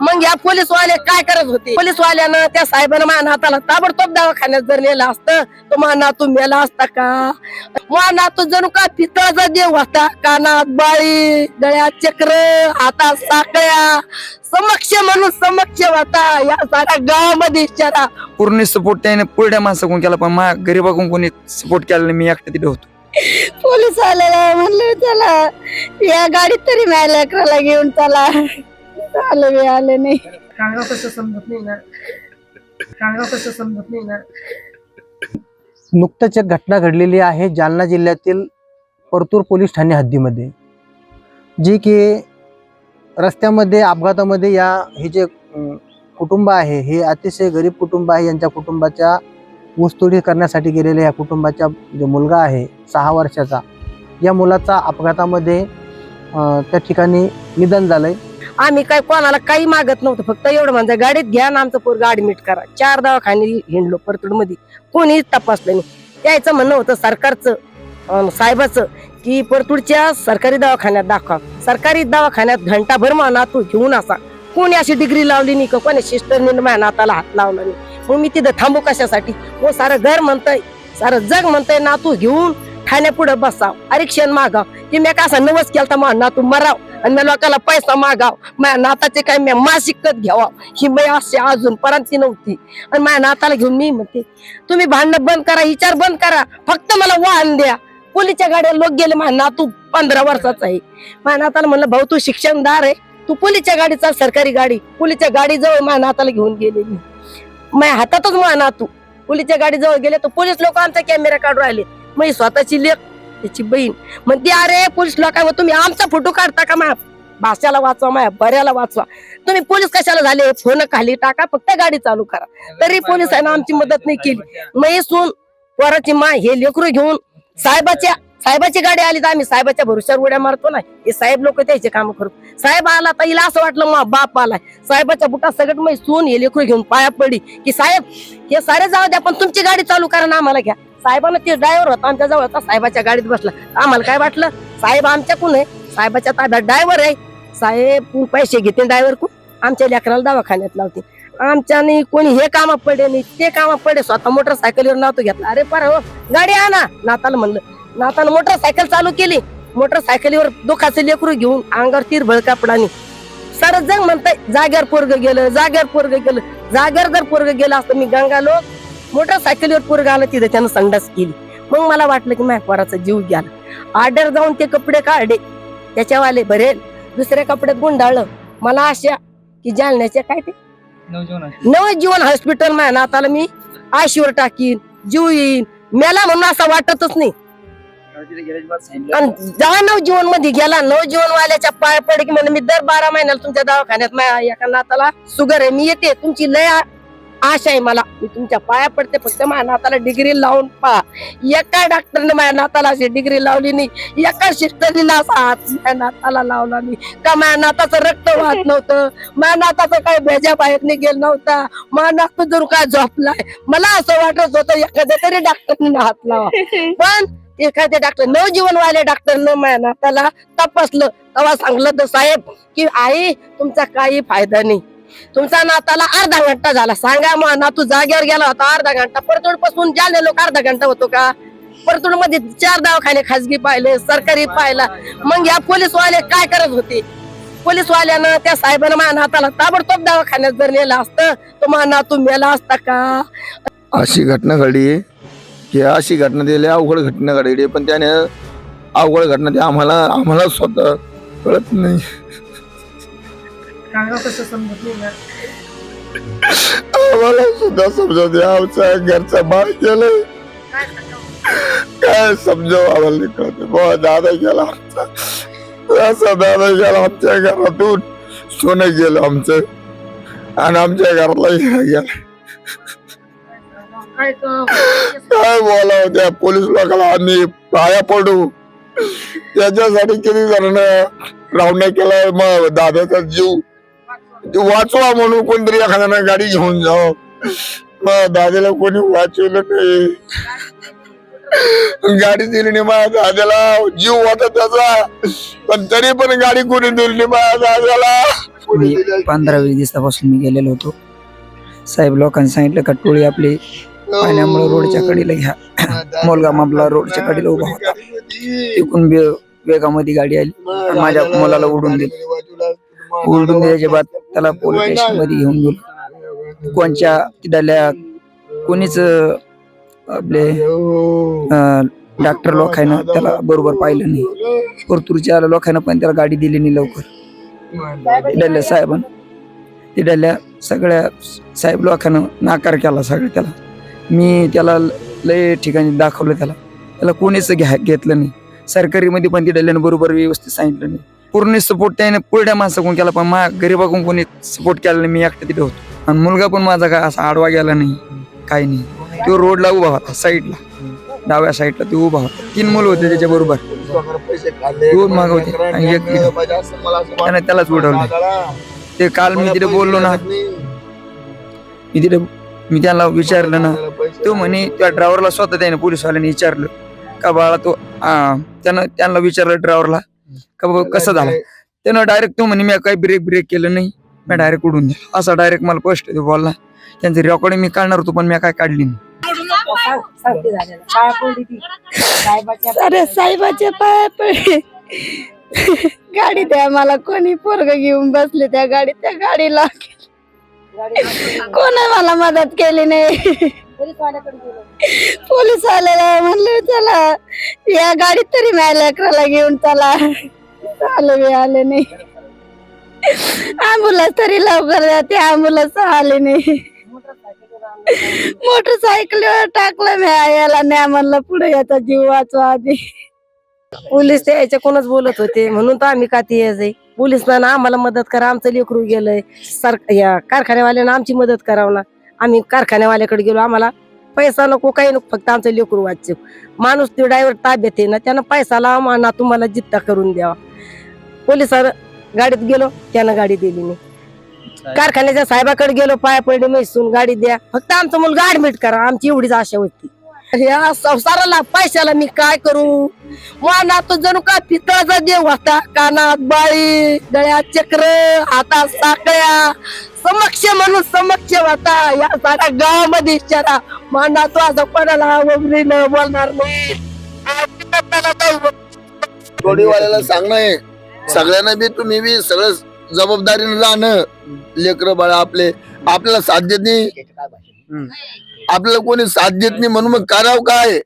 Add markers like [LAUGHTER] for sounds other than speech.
मग या पोलीस वाले काय करत होते? पोलीस वाल्यानं त्या साहेबांना माझ्या नाताला ताबडतोब दवाखान्यात जर नेला असतं तर माझा नातू मेला असता का? माझा नातू जणू का पितळाचा देव होता? कानात बाळी गळ्यात चक्र हातात साकळ्या समक्ष म्हणून समक्ष होता. या साऱ्या गावामध्ये इचारा पूर्ण सपोर्ट त्याने पुढल्या माणसाकडून केला पण माझ्या गरीबाकडून कोणी सपोर्ट केला नाही मी एकटा तिथे होतो. पोलीस आलेला म्हणलं चला या गाडीत तरी माझ्या लेकराला घेऊन चला. आलं मी आले नाही. काळगाव कसं समजत नाही ना. कसं समजत नाही ना. नुकतंच एक घटना घडलेली आहे जालना जिल्ह्यातील परतूर पोलीस ठाणे हद्दीमध्ये जी की रस्त्यामध्ये अपघातामध्ये या हे जे अं, कुटुंब आहे हे अतिशय गरीब कुटुंब आहे यांच्या कुटुंबाच्या ऊसतोडी करण्यासाठी गेलेल्या या कुटुंबाचा जो मुलगा आहे सहा वर्षाचा या मुलाचा अपघातामध्ये अं, त्या ठिकाणी निधन झालंय. आम्ही काय कोणाला काही मागत नव्हतं फक्त एवढं म्हणजे गाडीत घ्या ना आमचं पोर ऍडमिट करा. चार दवाखाने हिंडलो परतूडमध्ये कोणीच तपासलं नाही. त्याचं म्हणणं होतं सरकारचं साहेबाचं की परतूडच्या सरकारी दवाखान्यात दाखवा. सरकारी दवाखान्यात घंटाभर मा नातू घेऊन असा. कोणी अशी डिग्री लावली नाही का? कोणी सिस्टरने माझ्या नाताला हात लावला नाही. मग मी तिथं थांबू कशासाठी? मग सारं घर म्हणतंय सारं जग म्हणतंय नातू घेऊन ठाण्यापुढं बसाव. आरक्षण मागाव. की मी का असा नवस केलता मग नातू मराव. आणि मी लोकांना पैसा मागाव. माझ्या नाताचे काय मी मासिकत घ्यावा. ही मी असे अजून पर्यंत नव्हती. आणि माझ्या नाताला घेऊन मी म्हणते तुम्ही भांडणं बंद करा विचार बंद करा. फक्त मला वाहन द्या. पोलीसच्या गाड्या लोक गेले माझ्या नातू पंधरा वर्षाचा आहे. माझ्या नाताला म्हणलं भाऊ तू शिक्षणदार आहे. तू पोलीसच्या गाडी चाल सरकारी गाडी. पोलीसच्या गाडीजवळ माझ्या नाताला घेऊन गेले मी माझ्या हातातच माझा नातू. पोलीसच्या गाडीजवळ गेले तर पोलीस लोक आमचा कॅमेरा काढून राहिले. मग स्वतःची लेख त्याची बहीण. म्हणते अरे पोलीस लोकांवर तुम्ही आमचा फोटो काढता का माझ्या भाषाला वाचवा माझ्या बऱ्याला वाचवा. तुम्ही पोलीस कशाला झाले? फोन खाली टाका फक्त गाडी चालू करा. तरी पोलिसांना आमची मदत नाही केली. मग सून पोराची माय हे लेकरू घेऊन साहेबाच्या साहेबाची गाडी आली तर आम्ही साहेबाच्या भरोश्यावर उड्या मारतो ना. हे साहेब लोक त्याचे काम करतो साहेब आला तर हिला असं वाटलं मग बाप आलाय. साहेबाच्या बुटात सगळं मग सून हे लेकरू घेऊन पाया पडली की साहेब हे सारे जाऊ द्या पण तुमची गाडी चालू करा ना आम्हाला घ्या. साहेबांना ते ड्रायव्हर होता आमच्या जवळ होता साहेबाच्या गाडीत बसला. आम्हाला काय वाटलं? साहेब आमच्याकडून आहे. साहेबाच्या ताब्यात ड्रायव्हर आहे. साहेब पैसे घेते ड्रायव्हर कोण आमच्या लेकराला दवाखान्यात लावते आमच्याने कोणी हे काम पडे नाही ते काम पडे स्वतः मोटरसायकलीवर नव्हतं घेतलं. अरे पर हो गाडी आणा नाताला म्हणलं. नाताला मोटरसायकल चालू केली. मोटरसायकलीवर दुखाचं लेकरू घेऊन अंगावर तीर भळका पडानी जग म्हणताय जाग्यावर पोरग गेलं जाग्यावर पोरग गेलं. जाग्यावर जर पोरग गेलं असतं मी गंगालो मोटरसायकलीवर पोरग आलं तिथे त्यानं संडास केली. मग मला वाटलं की माझ्या पोराचा जीव गेला. आर्डर जाऊन ते कपडे काढले. त्याच्यावाले भरेल दुसऱ्या कपड्यात गुंडाळलं. मला अशा की जालन्याच्या काय ते? नवजीवन हॉस्पिटल. माझ्या नाताला मी आशीवर टाकीन जीव येईन. मेला म्हणून असं वाटतच नाही. जेव्हा नवजीवनमध्ये गेला नवजीवन वाल्याच्या पाय पड की म्हणे मी दर बारा महिन्याला तुमच्या दवाखान्यात माझ्या एका नाताला शुगर आहे मी येते. तुमची लय आशा आहे मला. मी तुमच्या पाया पडते फक्त माझ्या नाताला डिग्री लावून पहा. एका डॉक्टरने माझ्या नाताला अशी डिग्री लावली नाही. एका सिस्टरने असा हात माझ्या नाताला लावला नाही. का माझ्या नाताचं रक्त वाहत नव्हतं? माझ्या नाताचं काही भेजा बाहेर निघेल नव्हता? माझा नातू जर काय झोपलाय? मला असं वाटत होतं एखाद्या तरी डॉक्टरने हात लावा. [LAUGHS] पण एखाद्या डॉक्टर नवजीवन वाल्या डॉक्टरनं माझ्या नाताला तपासलं. तेव्हा सांगलं तर साहेब की आई तुमचा काही फायदा नाही. तुमचा नाताला अर्धा घंटा झाला. सांगा मग नातू जागेवर गेला होता अर्धा घंटा. परतूडपासून ज्या लोक अर्धा घंटा होतो का? परतोडमध्ये चार दवाखाने खाजगी पाहिले सरकारी पाहिला. मग या पोलीसवाले काय करत होते? पोलीसवाल्यानं त्या साहेबानं माझ्या नाताला ताबडतोब दवाखान्यात जर नेला असतं तर माझा नातू मेला असता का? अशी घटना घडली. हे की अशी घटना दिली अवघड घटना घडली. पण त्याने अवघड घटना ते आम्हाला आम्हाला स्वतः कळत नाही. काळगाव कसं समजत नाही ना आम्हाला सुद्धा समजत नाही. आमचा घरचा बाळ गेलं काय समजावं आम्हाला नाही कळत बुवा, दादा गेला आमचा. असा दादा गेला आमच्या घरातून. सोनं गेलं आमचं. आणि आमच्या घरातला हिरा गेला. काय क- काय बोलावं त्या पोलीस लोकांना आम्ही पाया पडू. त्याच्यासाठी किती जणांना रावण्या केलाय. मग दादाचा जीव. वाचवा म्हणून कोणतरी एखाद्यानं गाडी घेऊन जाव. दादाला कोणी वाचवलं नाही. गाडी दिली नाही माझ्या दादाला. जीव होता त्याचा. पण तरी पण गाडी कोणी दिली नाही माझ्या दादाला. पंधरा वीस दिवसापासून मी गेलेलो होतो. साहेब लोकांनी सांगितलं का टोळी आपली पाण्यामुळे रोडच्या कडेला घ्या. मोलगा मामला रोडच्या कडेला उभा होता. तिकून वेगामध्ये गाडी आली. माझ्या मुलाला उडून दिली उडून दिल्याच्या बाद त्याला पोलीस स्टेशनमध्ये घेऊन गेलो. कोणच्या तिथल्या कोणीच आपले डॉक्टर लोकांना त्याला बरोबर पाहिलं नाही. परतूरच्या लोकांना पण त्याला गाडी दिली नाही लवकर. तिथल्या साहेबान. तिथल्या सगळ्या साहेब लोकांना नाकार केला सगळं त्याला. मी त्याला लय ठिकाणी दाखवलं त्याला. त्याला कोणीच घ्या घेतलं नाही. सरकारी मध्ये पण तिथल्यानं बरोबर व्यवस्थित सांगितलं नाही. पूर्ण सपोर्ट त्याने पुरड्या माणसाकडून केला पण मा गरीबाकडून कोणी सपोर्ट केला नाही मी एकटा तिथे होतो. आणि मुलगा पण माझा काय असा आडवा गेला नाही काही नाही. तो रोडला उभा होता साईडला डाव्या साईडला तो उभा होता. तीन मुलं होते त्याच्या बरोबर दोन माग होते आणि एक त्याने त्यालाच उडवलं. ते काल मी तिथे बोललो ना मी तिथे मी त्याला विचारलं ना तो म्हणे त्या ड्रायव्हरला स्वतः त्याने पोलिसवाल्याने विचारलं का बाळा तो त्यानं त्यांना विचारलं ड्रायव्हरला का बाबा कसं झालं? त्यानं डायरेक्ट तो म्हणे मी काही ब्रेक ब्रेक केलं नाही. मी डायरेक्ट उडून दिला असा डायरेक्ट मला तो बोलला त्यांची रेकॉर्डिंग मी काढणार होतो पण मी काय काढली नाही. अरे साहेबाचे पाय पडले. गाडी द्या मला कोणी पोरग घेऊन बसले त्या गाडीत त्या गाडीला. कोण मला मदत केली नाही? पोलीस आलेला म्हणलं चला या गाडीत तरी माझ्या लेकराला घेऊन चला. आले मी आले नाही. अँब्युलन्स तरी लवकर जाते ते आले नाही. मोटरसायकलीवर टाकलं मी याला नाही म्हणलं पुढे याचा जीव वाचवा आधी. पोलीस ते याच्या कोणच बोलत होते? म्हणून तर आम्ही का ते यायचंय पोलिसांना आम्हाला मदत करा आमचं लेकरू गेलंय. सर या कारखान्यावाल्यानं आमची मदत करावं ना. आम्ही कारखान्यावाल्याकडे गेलो आम्हाला पैसा नको काही नको फक्त आमचं लेकरू वाचव माणूस ते ड्रायव्हर ताब्यात आहे ना त्यानं पैसा लावा म्हणा तुम्हाला जित्ता करून द्यावा. पोलिसानं गाडीत गेलो त्यानं गाडी दिली नाही. कारखान्याच्या साहेबाकडे गेलो पाया पडले मैसून गाडी द्या. फक्त आमचा मुलगा ऍडमिट करा आमची एवढीच आशा होती. या संसाराला पैशाला मी काय करू? मानात जणू का पितळाचा देव होता. कानात बाळी गळ्यात चक्र हातात साकळ्या समक्ष म्हणून समक्ष होता. या साऱ्या गावामध्ये इच्छा माना तो असं कोणाला वगैरे बोलणार नाही. आपल्याला सांगणं सगळ्यांना बी तुम्ही बी सगळं जबाबदारीने राहणं. लेकर बाळा आपले. आपल्याला साथ नाही. आपल्याला कोणी साथ देत नाही म्हणून मग करावं काय?